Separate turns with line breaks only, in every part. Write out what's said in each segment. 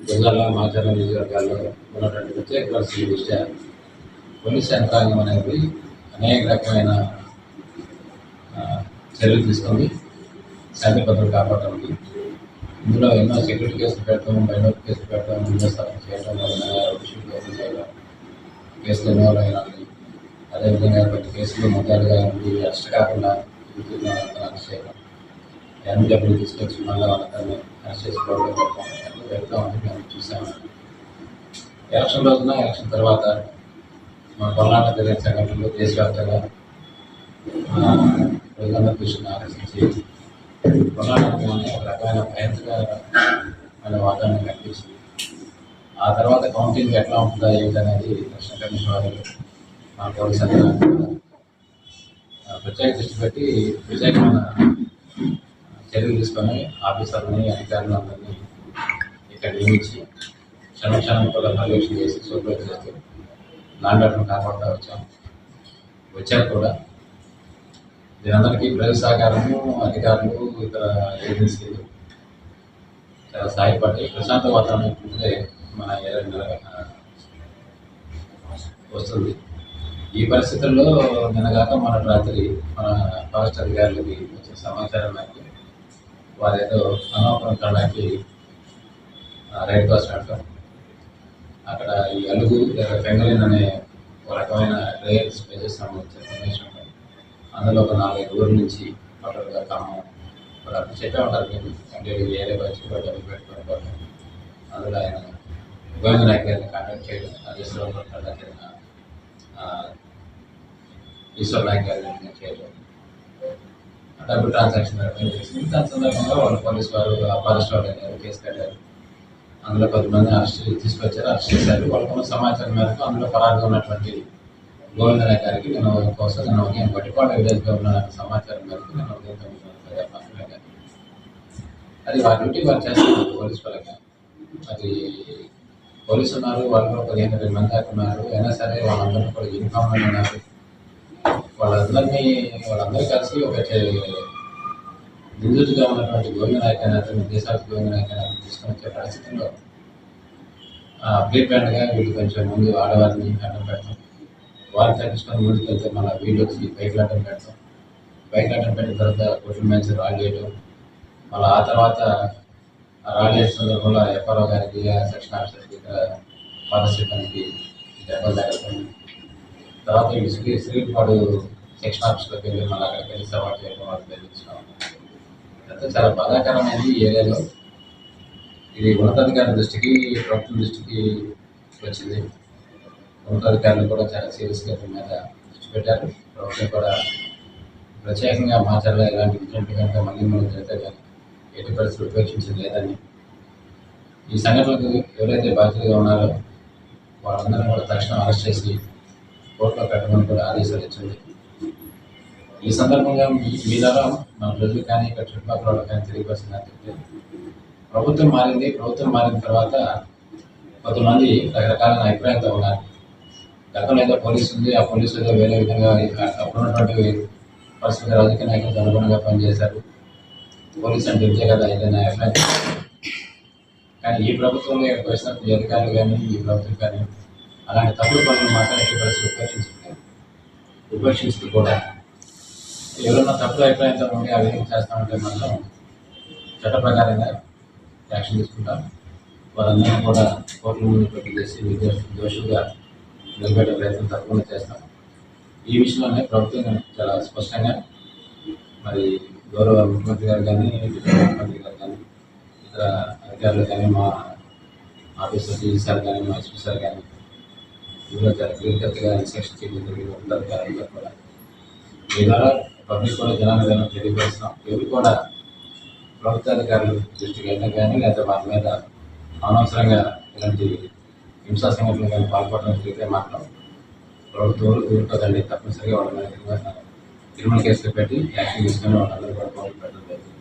జిల్లాలో మాచారం మాచర్ల నియోజకవర్గాల్లో ఉన్నటువంటి ప్రత్యేక పరిస్థితి దృష్ట్యా పోలీస్ యంత్రాంగం అనేది అనేక రకమైన చర్యలు తీసుకుంది శాంతి భద్రత కాపాడటానికి ఇందులో ఎన్నో సెక్యూరిటీ కేసులు పెడతాం బయట కేసులు పెడతాం నిందస్థాపన చేయడం వలన విషయం చేయడం కేసులు ఇన్వాల్వ్ అయినా అదేవిధంగా కొన్ని కేసులు మొదలుగా అరెస్ట్ కాకుండా చేయడం. ఎన్ని డబ్బులు తీసుకొచ్చి మళ్ళీ వాళ్ళని అరెస్ట్ చేసుకోవడం పెడతా ఉంది మేము చూసాము ఎలక్షన్ రోజున ఎలక్షన్ తర్వాత మన పల్నాడు జరిగిన సంఘటనలు దేశవ్యాప్తంగా ప్రజలందరూ దృష్టిని ఆలోచించి పల్నాడు ఒక రకమైన భయంకరమైన వాతావరణం కనిపించింది. ఆ తర్వాత కౌంటింగ్ ఎట్లా ఉంటుందా ఏంటనేది ఎలక్షన్ కమిషన్ వారు మన పోలీసు ప్రత్యేక దృష్టి పెట్టి ప్రత్యేకమైన చర్యలు తీసుకొని ఆఫీసర్ని అధికారులు అందరినీ ఇక్కడ నియమించి క్షణక్షణం కూడా పర్యవేక్షణ చేసి సూపర్ చేస్తూ లాండర్ను కాపాడుతూ వచ్చాం. వచ్చాక కూడా దీనందరికీ ప్రజల సహకారము అధికారులు ఇతర ఏజెన్సీలు చాలా సహాయపడి ప్రశాంత వాతావరణం ఇప్పుడే మన ఏరియా వస్తుంది. ఈ పరిస్థితుల్లో నిన్నగాక మన రాత్రి మన ఫారెస్ట్ అధికారులకి వచ్చిన సమాచారం మేరకు వారు ఏదో అన్నవరం కావడానికి రైట్ క్రాస్ అంటాం అక్కడ ఈ అలుగు లేదా పెంగలిన్ అనే ఒక రకమైన రేర్ స్పేసెస్ సంబంధించిన ఇన్ఫర్మేషన్ అందులో ఒక నాలుగైదు ఊర్ల నుంచి టోటల్గా ఖమ్మం ఇప్పుడు అక్కడ చెప్పే ఉంటారు మీరు అంటే ఇది ఏరే వచ్చి పెట్టుకోవడం అందులో ఆయన గోవింద నాయక్ గారిని కాంటాక్ట్ చేయడం అదే గారు కాంటాక్ట్ చేయడం ఈశ్వర్ నాయక్ గారిని చేయడం. డబ్బు ట్రాన్సాక్షన్ జరగడం చేసింది దాని సందర్భంగా వాళ్ళు పోలీసు వారు ఫారెస్ట్ వాళ్ళు అనేవారు కేసు కట్టారు. అందులో పది మంది అరెస్ట్ తీసుకొచ్చారు అరెస్ట్ చేశారు. వాళ్ళకున్న సమాచారం మేరకు అందులో పరారుగా ఉన్నటువంటి గోవింద నాయక్ గారికి నేను కోసం నేను ఉదయం పట్టిపాడు ఎవిడెన్స్గా ఉన్న సమాచారం మేరకు నేను ఉదయం తొమ్మిది అది వారి డ్యూటీ వారు చేస్తున్నారు పోలీసు వాళ్ళకి అది పోలీసు ఉన్నారు వాళ్ళు ఒక పదిహేను ఇరవై మంది దాకా ఉన్నారు. అయినా సరే వాళ్ళందరూ కూడా యూనిఫామ్లో ఉన్నారు. వాళ్ళందరినీ వాళ్ళందరూ కలిసి ఒక చే- నిందితుడిగా ఉన్నటువంటి గోవింద నాయక్ అనే దేశాలకు గోవింద నాయక్ తీసుకొని వచ్చే పరిస్థితుల్లో ప్రీ వీళ్ళు కొంచెం ముందు ఆడవారిని అడ్డం పెడతాం. వారు తగ్గించుకొని ముందుకు వెళ్తే మన వీళ్ళు బైక్లు బైక్ అడ్డం పెడతాం. బైక్ అడ్డం పెట్టిన తర్వాత కొట్టిన మంచి రాళ్ళు చేయడం. మళ్ళీ ఆ తర్వాత ఆ రాళ్ళు వేసిన సందర్భంలో ఎఫ్ఆర్ఓ గారికి సెక్షన్ ఆఫీసర్కి ఇక్కడ ఫారెస్ట్ సిబ్బందికి దెబ్బలు తగ్గడం తర్వాత ఇసుక శ్రీపాడు సెక్షన్ ఆఫీస్లోకి వెళ్ళి మళ్ళీ అక్కడికి వెళ్ళి సవాల్ చేయడం వాళ్ళకి తెలియజేస్తున్నాం ఇదంతా చాలా బాధాకరమైనది ఈ ఏరియాలో. ఇది ఉన్నతాధికారుల దృష్టికి ప్రభుత్వం దృష్టికి వచ్చింది. ఉన్నతాధికారులు కూడా చాలా సీరియస్గా దీని మీద దృష్టి పెట్టారు. ప్రభుత్వం కూడా ప్రత్యేకంగా మాచర్ల ఇలాంటి ఇన్సిడెంట్ కనుక మళ్ళీ మనం జరిగితే కానీ ఎట్టి పరిస్థితులు ఉపేక్షించింది లేదని. ఈ సంఘటనకు ఎవరైతే బాధ్యతగా ఉన్నారో వాళ్ళందరినీ కూడా తక్షణం అరెస్ట్ చేసి కోర్టులో పెట్టమని కూడా ఆదేశాలు ఇచ్చింది ఈ సందర్భంగా మీ ద్వారా మన ప్రజలు కానీ ఇక్కడ చుట్టుపక్కల కానీ తిరిగి అంటే ప్రభుత్వం మారింది. ప్రభుత్వం మారిన తర్వాత కొంతమంది రకరకాల అభిప్రాయంతో ఉన్నారు. గతంలో ఏదో పోలీసు ఉంది ఆ పోలీసు ఏదో వేరే విధంగా అప్పుడు ఉన్నటువంటి పరిస్థితి రాజకీయ నాయకులకు అనుగుణంగా పనిచేశారు. పోలీసు అంటే ఇంతే కదా ఏదైనా అభిప్రాయం. కానీ ఈ ప్రభుత్వంలో వచ్చినప్పుడు అధికారులు కానీ ఈ ప్రభుత్వం కానీ అలాంటి తప్పుడు పనులు మాత్రం ఎట్టి పరిస్థితి ఉపేక్షిస్తూ కూడా ఎవరన్నా తప్పుడు అభిప్రాయంతో ఉండి ఆ విధంగా చేస్తామంటే మనం చట్ట ప్రకారంగా యాక్షన్ తీసుకుంటాం వారందరినీ కూడా కోర్టుల ముందు పెట్టి చేసి విద్యార్థులు దోషులుగా నిలబెట్టే ప్రయత్నం తప్పకుండా చేస్తాం. ఈ విషయంలోనే ప్రభుత్వం చాలా స్పష్టంగా మరి గౌరవ ముఖ్యమంత్రి గారు కానీ ముఖ్యమంత్రి గారు కానీ ఇతర అధికారులు కానీ మా ఆఫీసర్ సార్ కానీ మా ఎస్పీ సార్ కానీ ఇందులో చాలా క్లియర్కట్గా ఇన్స్ట్రక్షన్ చేయడం జరిగింది. కూడా. మీ ద్వారా పబ్లిక్ కూడా జనాలు తెలియపరుస్తున్నాం. ఎవరు కూడా ప్రభుత్వ అధికారులు దృష్టికి వెళ్ళడం కానీ లేదా వారి మీద అనవసరంగా ఇలాంటి హింసా సంఘటనలు కానీ పాల్పడడం జరిగితే మాత్రం ప్రభుత్వం ఊరుకోదండి తప్పనిసరిగా వాళ్ళ మీద క్రిమినల్ కేసులు పెట్టి యాక్షన్ తీసుకుని వాళ్ళందరూ కూడా పౌరులు పెట్టడం జరిగింది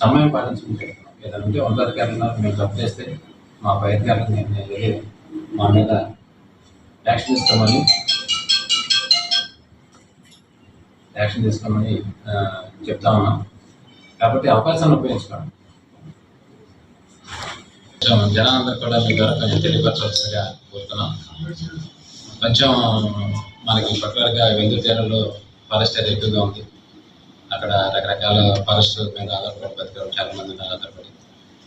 సమయం పాటించుకుంటే ఏదంటే ఏదైనా ఉంటే ఉన్నతాధికారులు మేము తప్పు చేస్తే మా పై అధికారులు మా మీద యాక్షన్ తీసుకోమని యాక్షన్ తీసుకోమని చెప్తా ఉన్నాం. కాబట్టి అవకాశాన్ని ఉపయోగించుకోండి. కొంచెం జనాలందరూ కూడా మీ ద్వారా కొంచెం తెలియపరచవలసిందిగా కోరుతున్నాం. కొంచెం మనకి పర్టికులర్గా వెందుల తీరంలో ఫారెస్ట్ ఏరియా ఎక్కువగా ఉంది. అక్కడ రకరకాల ఫారెస్ట్ మీద ఆధారపడి బతికడం చాలా మంది మీద ఆధారపడి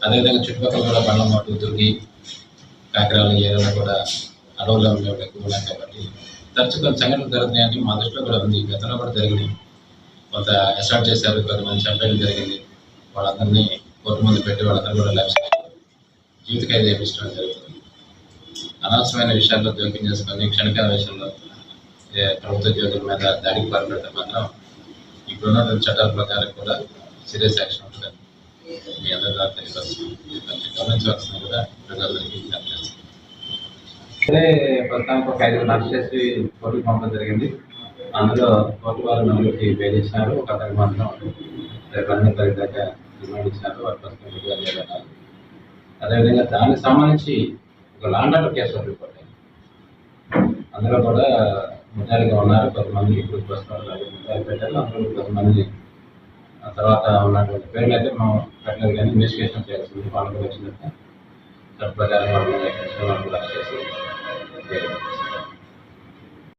అదేవిధంగా చుట్టుపక్కల కూడా బండ్లమాటు దుర్గి కాకిరాల ఏరియాలో కూడా అడవుల్లో ఉండేవాళ్ళు ఎక్కువ కాబట్టి తరచుగా కొంత సంఘటనలు జరుగుతున్నాయని మా దృష్టిలో కూడా ఉంది గతంలో కూడా జరిగింది కొంత అసాల్ట్ చేశారు కొంతమంది చంపేయడం జరిగింది వాళ్ళందరినీ కోర్టు ముందు పెట్టి వాళ్ళందరూ కూడా లక్ష జీవిత ఖైదు చేయించడం జరుగుతుంది అనవసరమైన విషయాల్లో జోక్యం చేసుకొని క్షణికాల విషయంలో ప్రభుత్వ ఉద్యోగుల మీద దాడికి పాల్పడితే మాత్రం ఇప్పుడున్న చట్టాల ప్రకారం కూడా సీరియస్ యాక్షన్ ఉంటుంది మీ అందరి తెలియపరుస్తున్నాం గమనించవలసిన కూడా ప్రజలందరికీ విజ్ఞప్తి చేస్తున్నాం అదే ప్రస్తుతానికి ఒక ఐదుగురు అరెస్ట్ చేసి కోర్టుకు పంపడం జరిగింది. అందులో కోర్టు వారు నలుగురికి బెయిల్ ఇచ్చినారు ఒక అతనికి మాత్రం రేపు అన్ని తారీఖు ఇచ్చినారు. వారు ప్రస్తుతం విడుదల చేయబడ్డారు. అదేవిధంగా దానికి సంబంధించి ఒక లాండర్ కేసు రిపోర్ట్ అయింది. అందులో కూడా ముద్దాయిలుగా ఉన్నారు. కొంతమంది ఇప్పుడు ప్రస్తుతం ముద్దాయిలు పెట్టారు. అందులో కొంతమంది ఆ తర్వాత ఉన్నటువంటి పేర్లు అయితే మనం పెట్టలేదు కానీ ఇన్వెస్టిగేషన్ చేయాల్సింది. వాళ్ళకి వచ్చినట్టు చట్ట ప్రకారం వాళ్ళు వాళ్ళు కూడా చేసి Yeah.